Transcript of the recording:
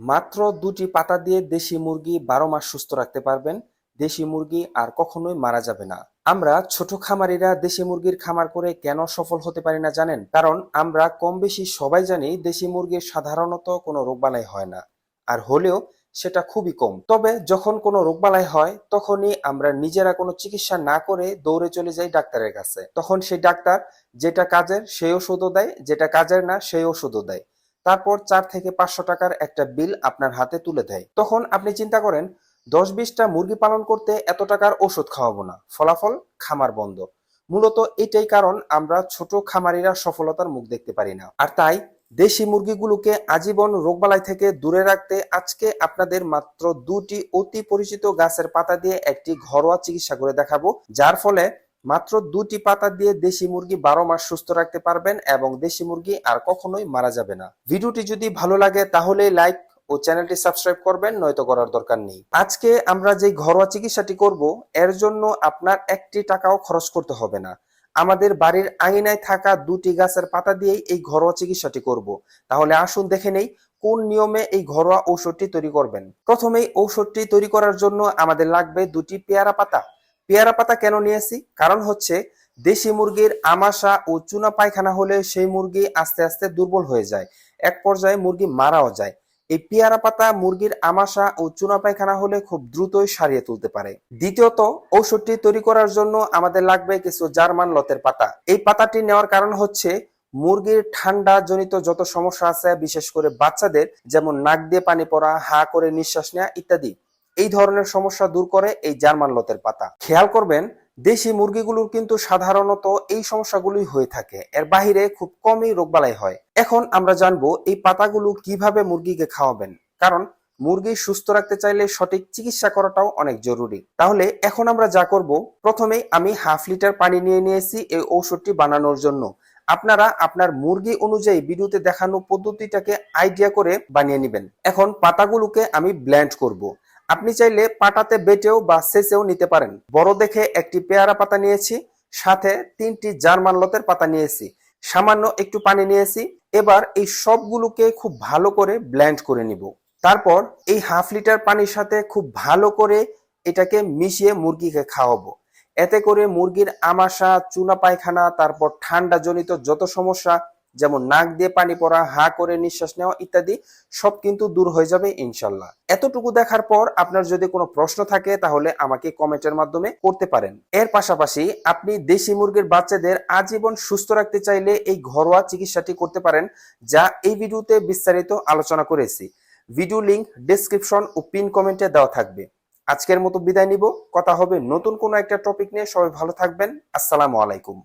মাত্র দুটি পাতা দিয়ে দেশি মুরগি বারো মাস সুস্থ রাখতে পারবেন। দেশি মুরগি আর কখনোই মারা যাবে না। আমরা ছোট খামারিরা দেশি মুরগির খামার করে কেন সফল হতে পারি না জানেন? কারণ আমরা কম বেশি সবাই জানি দেশি মুরগির সাধারণত কোনো রোগবালাই হয় না। আর হলেও সেটা খুবই কম। তবে যখন কোনো রোগবালাই হয়, তখনই আমরা নিজেরা কোনো চিকিৎসা না করে দৌড়ে চলে যাই ডাক্তারের কাছে। তখন সেই ডাক্তার যেটা কাজের সেই ওষুধও দেয়, যেটা কাজের না সেই ওষুধও দেয়। তারপর চার থেকে পাঁচশো টাকার একটা বিল আপনার হাতে তুলে দেয়। তখন আপনি চিন্তা করেন, দশ বিশটা মুরগি পালন করতে এত টাকার ওষুধ খাওয়াবো না। ফলাফল খামার বন্ধ। মূলত এটাই কারণ আমরা ছোট খামারিরা সফলতার মুখ দেখতে পারি না। আর তাই দেশি মুরগিগুলোকে আজীবন রোগবালাই থেকে দূরে রাখতে আজকে আপনাদের মাত্র দুটি অতি পরিচিত গাছের পাতা দিয়ে একটি ঘরোয়া চিকিৎসা করে দেখাবো, যার ফলে মাত্র দুটি পাতা দিয়ে দেশি মুরগি বারো মাস সুস্থ রাখতে পারবেন এবং দেশি মুরগি আর কখনোই মারা যাবে না। ভিডিওটি যদি ভালো লাগে তাহলে লাইক ও চ্যানেলটি সাবস্ক্রাইব করবেন, নয়তো করার দরকার নেই। আজকে আমরা যে ঘরোয়া চিকিৎসাটি করব, এর জন্য আপনার একটি টাকাও খরচ করতে হবে না। আমাদের বাড়ির আঙিনায় থাকা দুটি গাছের পাতা দিয়েই এই ঘরোয়া চিকিৎসাটি করব। তাহলে আসুন দেখে নেই কোন নিয়মে এই ঘরোয়া ঔষধটি তৈরি করবেন। প্রথমেই ঔষধটি তৈরি করার জন্য আমাদের লাগবে দুটি পেয়ারা পাতা। পেয়ারা পাতা কেন নিয়েছি কারণ হচ্ছে দেশি মুরগির আমাশা ও চুনা পায়খানা হলে সেই মুরগি আস্তে আস্তে দুর্বল হয়ে যায়। এক পর্যায়ে মুরগি মারাও যায়। এই পেয়ারা পাতা মুরগির আমাশা ও চুনা পায়খানা হলে খুব দ্রুতই সারিয়ে তুলতে পারে। দ্বিতীয়ত, ঔষধটি তৈরি করার জন্য আমাদের লাগবে কিছু জার্মান লতের পাতা। এই পাতাটি নেওয়ার কারণ হচ্ছে মুরগির ঠান্ডা জনিত যত সমস্যা আছে, বিশেষ করে বাচ্চাদের, যেমন নাক দিয়ে পানি পড়া, হা করে নিঃশ্বাস নেওয়া ইত্যাদি। এই ধরনের সমস্যা দূর করে এই জার্মান লতের পাতা। খেয়াল করবেন, দেশি মুরগিগুলোর কিন্তু সাধারণত এই সমস্যাগুলোই হয়ে থাকে। এর বাহিরে খুব কমই রোগবালাই হয়। এখন আমরা জানব এই পাতাগুলো কীভাবে মুরগিকে খাওয়াবেন। কারণ, মুরগি সুস্থ রাখতে চাইলে সঠিক চিকিৎসা করাটাও অনেক জরুরি। তাহলে এখন আমরা যা করব, প্রথমেই আমি হাফ লিটার পানি নিয়ে নিয়েছি এই ঔষধটি বানানোর জন্য। আপনারা আপনার মুরগি অনুযায়ী ভিডিওতে দেখানো পদ্ধতিটাকে আইডিয়া করে বানিয়ে নেবেন। এখন পাতাগুলোকে আমি ব্ল্যান্ড করব। আপনি চাইলে পাটাতে বেটেও বা সেচেও নিতে পারেন। বড় দেখে একটি পেয়ারা পাতা নিয়েছি, সাথে তিনটি জার্মান লতের পাতা নিয়েছি। সামান্য একটু পানি নিয়েছি, এবার এই সবগুলোকে খুব ভালো করে ব্ল্যান্ড করে নিব। তারপর এই হাফ লিটার পানির সাথে খুব ভালো করে এটাকে মিশিয়ে মুরগিকে খাওয়াবো। এতে করে মুরগির আমাশা, চুনা পায়খানা, তারপর ঠান্ডা জনিত যত সমস্যা যেমন নাক দিয়ে পানি পড়া, হা করে নিঃশ্বাস নেওয়া ইত্যাদি, সব কিন্তু দূর হয়ে যাবে ইনশাল্লাহ। এতটুকু দেখার পর আপনার যদি কোনো প্রশ্ন থাকে, তাহলে আমাকে কমেন্টের মাধ্যমে করতে পারেন। এর পাশাপাশি আপনি দেশি মুরগির বাচ্চাদের আজীবন সুস্থ রাখতে চাইলে এই ঘরোয়া চিকিৎসাটি করতে পারেন, যা এই ভিডিওতে বিস্তারিত আলোচনা করেছি। ভিডিও লিংক ডেসক্রিপশন ও পিন কমেন্টে দেওয়া থাকবে। আজকের মতো বিদায় নিব। কথা হবে নতুন কোনো একটা টপিক নিয়ে। সবাই ভালো থাকবেন। আসসালামু আলাইকুম।